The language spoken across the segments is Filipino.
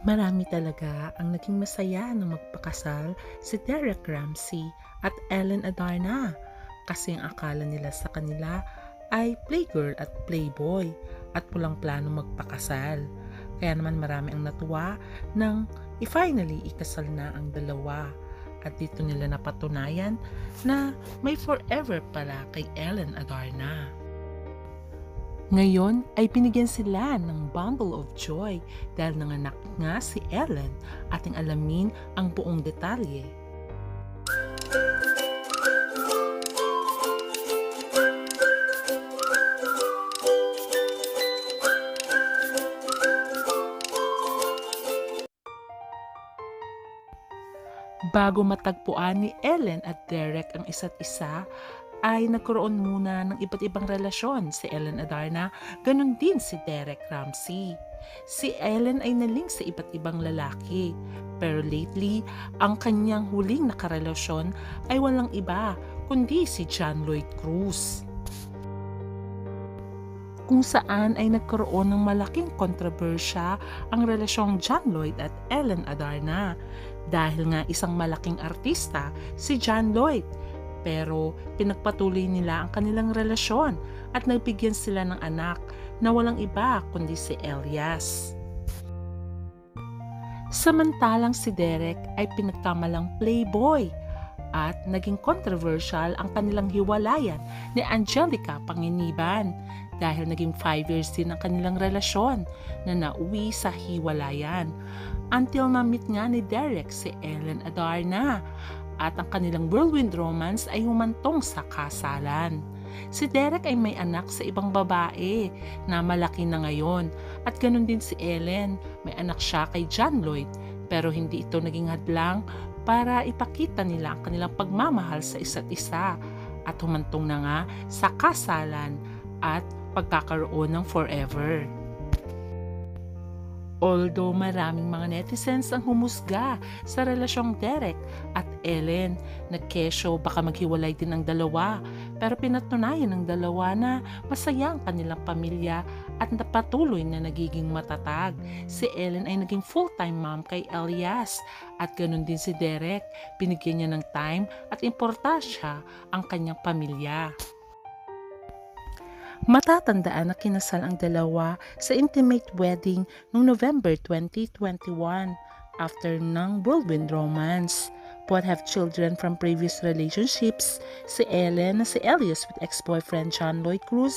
Marami talaga ang naging masaya nang magpakasal si Derek Ramsey at Ellen Adarna kasi ang akala nila sa kanila ay playgirl at playboy at walang plano magpakasal. Kaya naman marami ang natuwa nang i-finally ikasal na ang dalawa. At dito nila napatunayan na may forever pala kay Ellen Adarna. Ngayon ay binigyan sila ng bundle of joy dahil nanganak nga si Ellen ating alamin ang buong detalye. Bago matagpuan ni Ellen at Derek ang isa't isa, ay nagkaroon muna ng iba't ibang relasyon si Ellen Adarna, ganun din si Derek Ramsey. Si Ellen ay naling sa iba't ibang lalaki, pero lately, ang kanyang huling nakarelasyon ay walang iba kundi si John Lloyd Cruz. Kung saan ay nagkaroon ng malaking kontrobersya ang relasyong John Lloyd at Ellen Adarna dahil nga isang malaking artista si John Lloyd pero pinagpatuloy nila ang kanilang relasyon at nagbigyan sila ng anak na walang iba kundi si Elias. Samantalang si Derek ay pinagkamalang playboy at naging controversial ang kanilang hiwalayan ni Angelica Panginiban dahil naging 5 years din ang kanilang relasyon na nauwi sa hiwalayan until na-meet nga ni Derek si Ellen Adarna at ang kanilang whirlwind romance ay humantong sa kasalan. Si Derek ay may anak sa ibang babae na malaki na ngayon at ganun din si Ellen, may anak siya kay John Lloyd pero hindi ito naging hadlang para ipakita nila ang kanilang pagmamahal sa isa't isa at humantong na nga sa kasalan at pagkakaroon ng forever. Although maraming mga netizens ang humusga sa relasyong Derek at Ellen, nagkesyo baka maghiwalay din ang dalawa. Pero pinatunayan ng dalawa na masaya ang kanilang pamilya at napatuloy na nagiging matatag. Si Ellen ay naging full-time mom kay Elias at ganun din si Derek. Binigyan niya ng time at importansya ang kanyang pamilya. Matatandaan na kinasal ang dalawa sa intimate wedding noong November 2021 after ng whirlwind romance. Both have children from previous relationships, si Ellen na si Elias with ex-boyfriend John Lloyd Cruz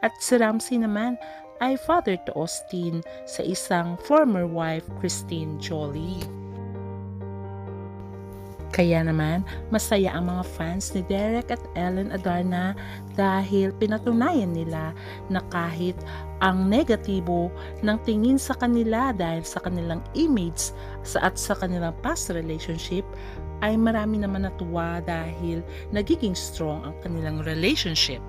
at si Ramsey naman ay father to Austin sa isang former wife Christine Jolie. Kaya naman, masaya ang mga fans ni Derek at Ellen Adarna dahil pinatunayan nila na kahit ang negatibo ng tingin sa kanila dahil sa kanilang image at sa kanilang past relationship ay marami naman natuwa dahil nagiging strong ang kanilang relationship.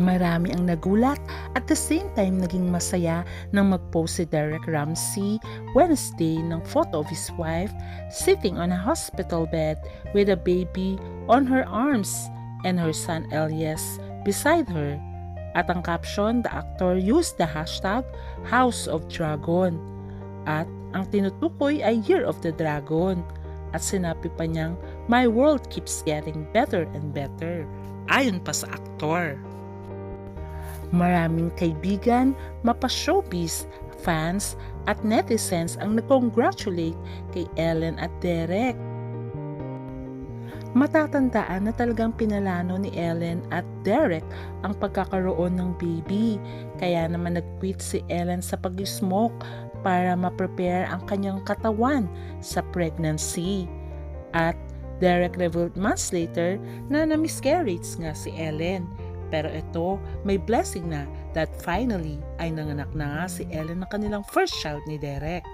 Marami ang nagulat at the same time naging masaya nang mag-post si Derek Ramsey Wednesday ng photo of his wife sitting on a hospital bed with a baby on her arms and her son Elias beside her. At ang caption, the actor used the hashtag House of Dragon. At ang tinutukoy ay Year of the Dragon. At sinabi pa niyang, My world keeps getting better and better. Ayon pa sa aktor. Maraming kaibigan, mapa-showbiz, fans at netizens ang nag-congratulate kay Ellen at Derek. Matatandaan na talagang pinalano ni Ellen at Derek ang pagkakaroon ng baby. Kaya naman nag-quit si Ellen sa pag-smoke para ma-prepare ang kanyang katawan sa pregnancy. At Derek revealed months later na na-miscarriage nga si Ellen. Pero ito, may blessing na that finally ay nanganak na nga si Ellen na kanilang first child ni Derek.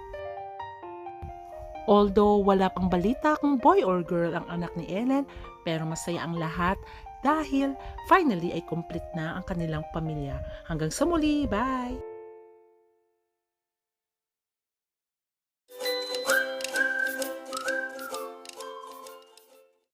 Although wala pang balita kung boy or girl ang anak ni Ellen, pero masaya ang lahat dahil finally ay complete na ang kanilang pamilya. Hanggang sa muli, bye!